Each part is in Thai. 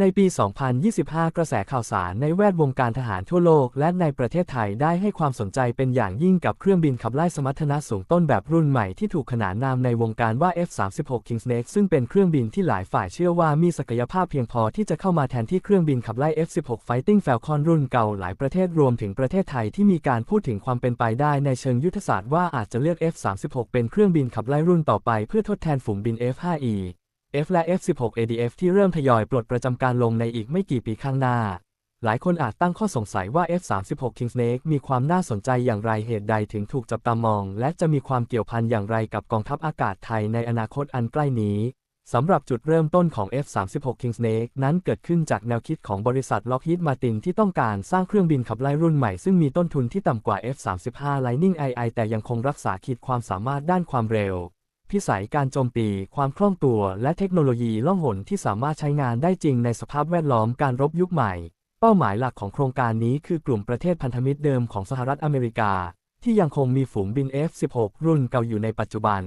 ในปี 2025 กระแสข่าวสารในแวดวงการทหารทั่วโลก และในประเทศไทยได้ให้ความสนใจเป็นอย่างยิ่งกับเครื่องบินขับไล่สมรรถนะสูงต้นแบบรุ่นใหม่ที่ถูกขนานนามในวงการว่า F-36 King Snake ซึ่งเป็นเครื่องบินที่หลายฝ่ายเชื่อว่ามีศักยภาพเพียงพอที่จะเข้ามาแทนที่เครื่องบินขับไล่ F-16 Fighting Falcon รุ่นเก่าหลายประเทศรวมถึงประเทศไทยที่มีการพูดถึงความเป็นไปได้ในเชิงยุทธศาสตร์ว่าอาจจะเลือก F-36 เป็นเครื่องบินขับไล่รุ่นต่อไปเพื่อทดแทนฝูงบิน F-5E F และ F16 ADF ที่เริ่มทยอยปลดประจำการลงในอีกไม่กี่ปีข้างหน้า หลายคนอาจตั้งข้อสงสัยว่า F36 King Snake มีความน่าสนใจอย่างไรเหตุใดถึงถูกจับตามอง และจะมีความเกี่ยวพันอย่างไรกับกองทัพอากาศไทยในอนาคตอันใกล้นี้สำหรับจุดเริ่มต้นของ F36 King Snake นั้นเกิดขึ้นจากแนวคิดของบริษัท Lockheed Martin ที่ต้องการสร้างเครื่องบินขับไล่รุ่นใหม่ซึ่งมีต้นทุนที่ต่ำกว่า F35 Lightning II แต่ยังคงรักษาขีดความสามารถด้านความเร็ว พิสัยการโจมตี ความคล่องตัว และเทคโนโลยีล่องหนที่สามารถใช้งานได้จริงในสภาพแวดล้อมการรบยุคใหม่ เป้าหมายหลักของโครงการนี้คือกลุ่มประเทศพันธมิตรเดิมของสหรัฐอเมริกา ที่ยังคงมีฝูงบิน F-16 รุ่นเก่าอยู่ในปัจจุบัน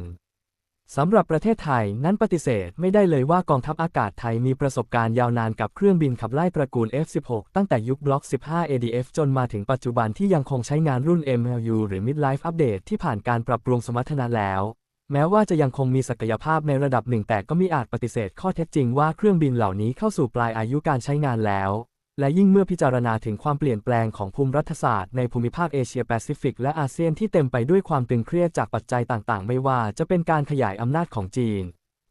สำหรับประเทศไทยนั้นปฏิเสธไม่ได้เลยว่ากองทัพอากาศไทยมีประสบการณ์ยาวนานกับเครื่องบินขับไล่ตระกูล F-16 ตั้งแต่ยุคบล็อก 15 ADF จนมาถึงปัจจุบันที่ยังคงใช้งานรุ่น MLU หรือ Midlife Update ที่ผ่านการปรับปรุงสมรรถนะแล้ว แม้ว่าจะยังคงมีศักยภาพในระดับหนึ่งแต่ก็มีอาจปฏิเสธข้อเท็จจริงว่าเครื่องบินเหล่านี้เข้าสู่ปลายอายุการใช้งานแล้ว และยิ่งเมื่อพิจารณาถึงความเปลี่ยนแปลงของภูมิรัฐศาสตร์ในภูมิภาคเอเชียแปซิฟิกและอาเซียนที่เต็มไปด้วยความตึงเครียดจากปัจจัยต่างๆ ไม่ว่าจะเป็นการขยายอำนาจของจีน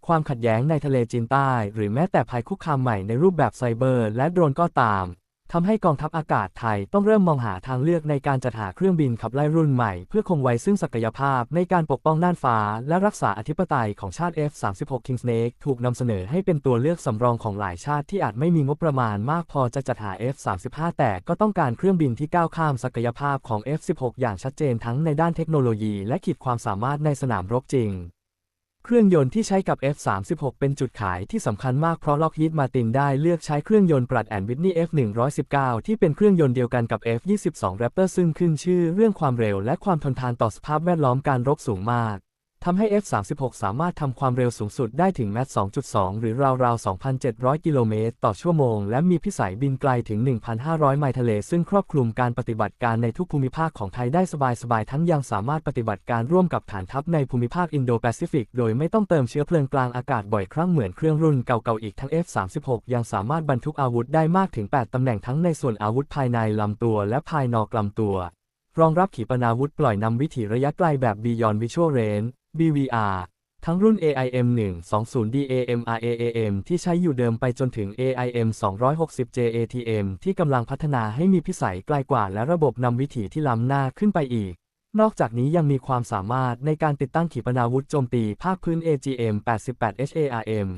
ความขัดแย้งในทะเลจีนใต้ หรือแม้แต่ภัยคุกคามใหม่ในรูปแบบไซเบอร์ และโดรนก็ตาม ทำให้กองทัพอากาศไทยต้องเริ่มมองหาทางเลือกในการจัดหาเครื่องบินขับไล่รุ่นใหม่ เพื่อคงไว้ซึ่งศักยภาพในการปกป้องน่านฟ้า และรักษาอธิปไตยของชาติ F36 King Snake ถูกนำเสนอให้เป็นตัวเลือกสำรองของหลายชาติที่อาจไม่มีงบประมาณมากพอจะจัดหา F35 แต่ก็ต้องการเครื่องบินที่ก้าวข้ามศักยภาพของ F16 อย่างชัดเจนทั้งในด้านเทคโนโลยีและขีดความสามารถในสนามรบจริง เครื่องยนต์ที่ใช้กับ F36 เป็นจุดขายที่สำคัญมากเพราะ Lockheed Martin ได้เลือกใช้เครื่องยนต์ปรัดแอนวิทนี่ F119 ที่เป็นเครื่องยนต์เดียวกันกับ F22 Raptor ซึ่งขึ้นชื่อเรื่องความเร็วและความทนทานต่อสภาพแวดล้อมการรบสูงมาก ทำให้ F-36 สามารถทำความเร็วสูงสุดได้ถึงแมต2.2 หรือราวๆ 2,700 กิโลเมตรต่อชั่วโมง และมีพิสัยบินไกลถึง 1,500 ไมล์ทะเล ซึ่งครอบคลุมการปฏิบัติการในทุกภูมิภาคของไทยได้สบายๆ ทั้งยังสามารถปฏิบัติการร่วมกับฐานทัพในภูมิภาคอินโดแปซิฟิก โดยไม่ต้องเติมเชื้อเพลิงกลางอากาศบ่อยครั้งเหมือนเครื่องรุ่นเก่าๆ อีกทั้ง F-36 ยังสามารถบรรทุกอาวุธได้มากถึง 8 ตำแหน่งทั้งในส่วนอาวุธภายในลำตัว และภายนอกลำตัว รองรับขีปนาวุธปล่อยนำวิถีระยะไกลแบบ Beyond Visual Range BVR ทั้งรุ่น AIM 120 DAM RAAM ที่ใช้อยู่เดิมไปจนถึง AIM 260 JATM ที่กำลังพัฒนาให้มีพิสัยไกลกว่าและระบบนำวิถีที่ล้ำหน้าขึ้นไปอีก นอกจากนี้ยังมีความสามารถในการติดตั้งขีปนาวุธโจมตีภาคพื้น AGM 88 HARM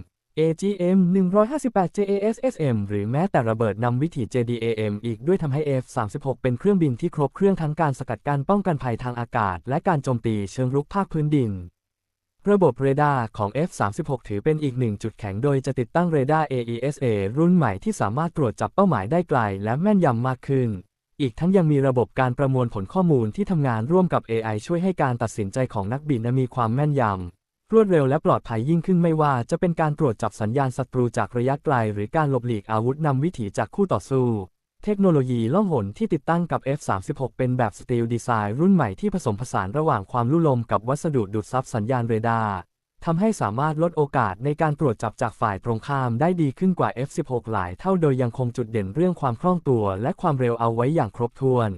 AGM 158 JASSM หรือแม้แต่ระเบิดนำวิถี JDAM อีกด้วยทำให้ F-36 เป็นเครื่องบินที่ครบเครื่องทั้งการสกัดกั้นป้องกันภัยทางอากาศ และการโจมตีเชิงรุกภาคพื้นดิน ระบบเรดาร์ของ F36 ถือเป็นอีกหนึ่งจุดแข็งโดยจะติดตั้งเรดาร์ AESA รุ่นใหม่ที่สามารถตรวจจับเป้าหมายได้ไกล และแม่นยำมากขึ้น อีกทั้งยังมีระบบการประมวลผลข้อมูลที่ทำงานร่วมกับ AI ช่วยให้การตัดสินใจของนักบินมีความแม่นยำ รวดเร็วและปลอดภัยยิ่งขึ้นไม่ว่าจะเป็นการตรวจจับสัญญาณศัตรูจากระยะไกล หรือการหลบหลีกอาวุธนำวิถีจากคู่ต่อสู้ เทคโนโลยีล่องหนที่ติดตั้งกับ F36 เป็นแบบสตีลดีไซน์รุ่นใหม่ที่ผสมผสานระหว่างความลุ่ลมกับวัสดุดูดซับสัญญาณเรดาร์ทำให้สามารถลดโอกาสในการตรวจจับจากฝ่ายตรงข้ามได้ดีขึ้นกว่า F16 หลายเท่าโดยยังคงจุดเด่นเรื่องความคล่องตัวและความเร็วเอาไว้อย่างครบถ้วน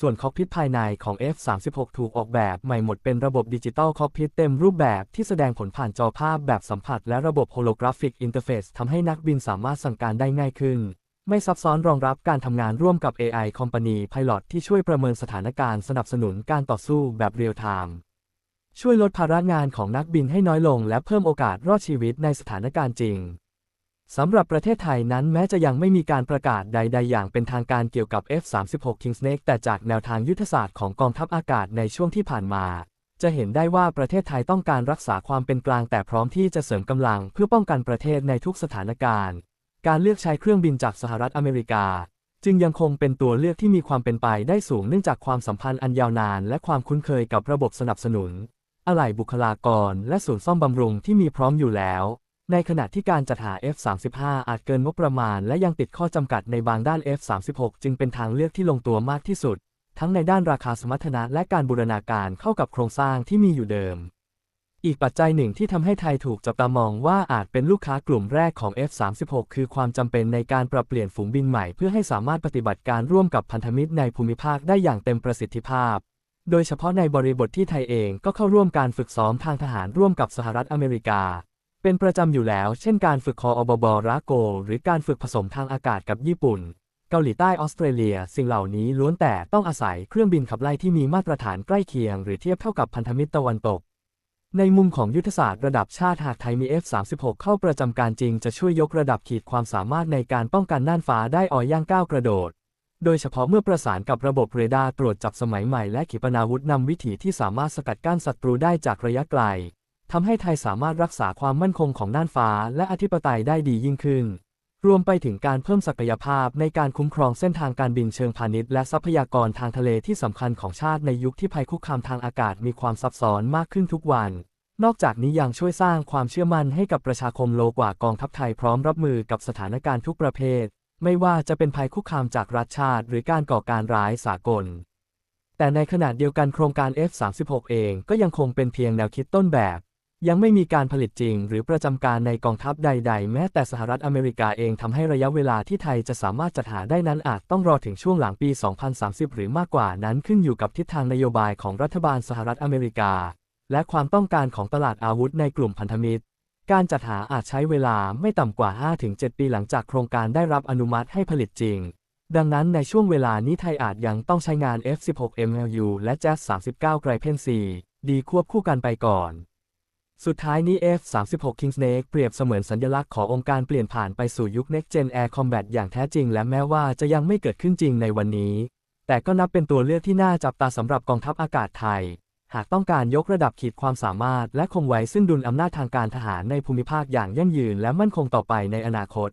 ส่วนคอกพิทภายในของ F36 ถูกออกแบบใหม่หมดเป็นระบบดิจิตอลคอกพิทเต็มรูปแบบที่แสดงผลผ่านจอภาพแบบสัมผัสและระบบโฮโลกราฟิกอินเทอร์เฟซทำให้นักบินสามารถสั่งการได้ง่ายขึ้น ไม่ซับซ้อนรองรับการทำงานร่วมกับ AI Company Pilot ที่ช่วยประเมินสถานการณ์สนับสนุนการต่อสู้แบบเรียลไทม์ช่วยลดภาระงานของนักบินให้น้อยลง และเพิ่มโอกาสรอดชีวิตในสถานการณ์จริง สำหรับประเทศไทยนั้นแม้จะยังไม่มีการประกาศใด ๆ อย่างเป็นทางการเกี่ยวกับ F-36 King Snake แต่จากแนวทางยุทธศาสตร์ของกองทัพอากาศในช่วงที่ผ่านมา จะเห็นได้ว่าประเทศไทยต้องการรักษาความเป็นกลางแต่พร้อมที่จะเสริมกำลังเพื่อป้องกันประเทศในทุกสถานการณ์ การเลือกใช้เครื่องบินจากสหรัฐอเมริกา จึงยังคงเป็นตัวเลือกที่มีความเป็นไปได้สูงเนื่องจากความสัมพันธ์อันยาวนาน และความคุ้นเคยกับระบบสนับสนุน อะไหล่บุคลากร และศูนย์ซ่อมบำรุงที่มีพร้อมอยู่แล้ว ในขณะที่การจัดหา F-35 อาจเกินงบประมาณ และยังติดข้อจำกัดในบางด้าน F-36 จึงเป็นทางเลือกที่ลงตัวมากที่สุด ทั้งในด้านราคาสมรรถนะและการบูรณาการเข้ากับโครงสร้างที่มีอยู่เดิม อีกปัจจัยหนึ่งที่ทำให้ไทยถูกจับตามองว่าอาจเป็นลูกค้ากลุ่มแรกของ F-36 คือความจำเป็นในการปรับเปลี่ยนฝูงบินใหม่ เพื่อให้สามารถปฏิบัติการร่วมกับพันธมิตรในภูมิภาคได้อย่างเต็มประสิทธิภาพ โดยเฉพาะในบริบทที่ไทยเองก็เข้าร่วมการฝึกซ้อมทางทหารร่วมกับสหรัฐอเมริกา เป็นประจำอยู่แล้ว เช่นการฝึกคออบรราโก หรือการฝึกผสมทางอากาศกับญี่ปุ่น เกาหลีใต้ออสเตรเลีย สิ่งเหล่านี้ล้วนแต่ต้องอาศัยเครื่องบินขับไล่ที่มีมาตรฐานใกล้เคียง หรือเทียบเท่ากับพันธมิตรตะวันตก ในมุมของยุทธศาสตร์ระดับชาติหากไทยมี F-36 เข้าประจำการจริง จะช่วยยกระดับขีดความสามารถในการป้องกันน่านฟ้าได้อ่อยย่างก้าวกระโดดโดยเฉพาะเมื่อประสานกับระบบเรดาร์ตรวจจับสมัยใหม่และขีปนาวุธนำวิถีที่สามารถสกัดกั้นศัตรูได้จากระยะไกล ทำให้ไทยสามารถรักษาความมั่นคงของน่านฟ้า และอธิปไตยได้ดียิ่งขึ้น รวมไปถึงการเพิ่มศักยภาพในการคุ้มครองเส้นทางการบินเชิงพาณิชย์และทรัพยากรทางทะเลที่สำคัญของชาติในยุคที่ภัยคุกคามทางอากาศมีความซับซ้อนมากขึ้นทุกวัน นอกจากนี้ยังช่วยสร้างความเชื่อมั่นให้กับประชาคมโลกว่ากองทัพไทยพร้อมรับมือกับสถานการณ์ทุกประเภท ไม่ว่าจะเป็นภัยคุกคามจากรัฐชาติ หรือการก่อการร้ายสากลแต่ในขณะเดียวกันโครงการ F36 เองก็ยังคงเป็นเพียงแนวคิดต้นแบบ ยังไม่มีการผลิตจริง หรือประจำการในกองทัพใด ๆ แม้แต่สหรัฐอเมริกาเองทำให้ระยะเวลาที่ไทยจะสามารถจัดหาได้นั้นอาจต้องรอถึงช่วงหลังปี 2030 หรือมากกว่านั้นขึ้นอยู่กับทิศทางนโยบายของรัฐบาลสหรัฐอเมริกา และความต้องการของตลาดอาวุธในกลุ่มพันธมิตร การจัดหาอาจใช้เวลาไม่ต่ำกว่า 5-7 ปีหลังจากโครงการได้รับอนุมัติให้ผลิตจริงดังนั้นในช่วงเวลานี้ไทยอาจยังต้องใช้งาน F16 MLU และ Jazz 39 Gripen C ดีควบคู่กันไปก่อน สุดท้ายนี้ F36 King Snake เปรียบเสมือนสัญลักษณ์ขององค์การเปลี่ยนผ่านไปสู่ยุค Next Gen Air Combat อย่างแท้จริง และแม้ว่าจะยังไม่เกิดขึ้นจริงในวันนี้ แต่ก็นับเป็นตัวเลือกที่น่าจับตาสำหรับกองทัพอากาศไทย หากต้องการยกระดับขีดความสามารถ และคงไว้ซึ่งดุลอำนาจทางการทหารในภูมิภาคอย่างยั่งยืน และมั่นคงต่อไปในอนาคต